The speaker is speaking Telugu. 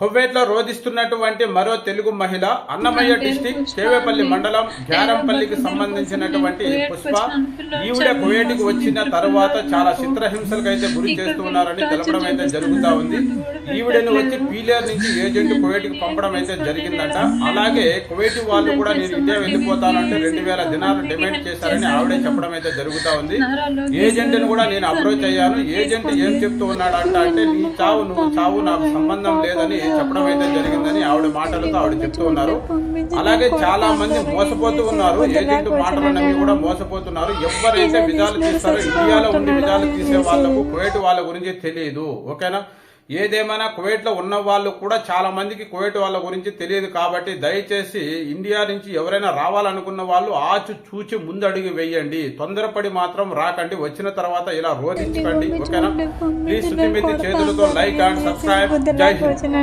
కువైట్లో రోధిస్తున్నటువంటి మరో తెలుగు మహిళ అన్నమయ్య డిస్టిక్ కేవేపల్లి మండలం గ్యారంపల్లికి సంబంధించినటువంటి పుష్ప. ఈవిడ కువైట్కి వచ్చిన తర్వాత చాలా చిత్రహింసలకు అయితే గురి చేస్తూ ఉన్నారని తెలపడం అయితే జరుగుతా ఉంది. ఈవిడని వచ్చి పీలియర్ నుంచి ఏజెంట్ కువైట్కి పంపడం అయితే జరిగిందట. అలాగే కువైట్ వాళ్ళు కూడా నేను ఇండియా వెళ్ళిపోతానంటే రెండు వేల దినాలు డిమాండ్ చేశారని ఆవిడే చెప్పడం అయితే జరుగుతా ఉంది. ఏజెంట్ని కూడా నేను అప్రోచ్ అయ్యాను. ఏజెంట్ ఏం చెప్తూ ఉన్నాడంట అంటే నీ చావు నువ్వు చావు నాకు సంబంధం లేదని చెప్పడం అయితే జరిగిందని ఆవిడ మాటలతో ఆవిడ చెప్తూ ఉన్నారు. అలాగే చాలా మంది మోసపోతూ ఉన్నారు. ఏజెంట్ మాటలు నమ్మి కూడా మోసపోతున్నారు. ఎవరైతే విధాలు తీస్తారో ఇండియాలో ఉండి విధాలు తీసే వాళ్ళకు కువైట్ వాళ్ళ గురించి తెలియదు. ఓకేనా? ఏదేమైనా కువైట్లో ఉన్న వాళ్ళు కూడా చాలా మందికి కువైట్ వాళ్ళ గురించి తెలియదు కాబట్టి దయచేసి ఇండియా నుంచి ఎవరైనా రావాలనుకున్న వాళ్ళు ఆచు చూచి ముందడుగు వేయండి. తొందరపడి మాత్రం రాకండి. వచ్చిన తర్వాత ఇలా రోధించకండి. ఓకేనా? ప్లీజ్ చేతులతో లైక్ అండ్ సబ్స్క్రైబ్. జై హింద్.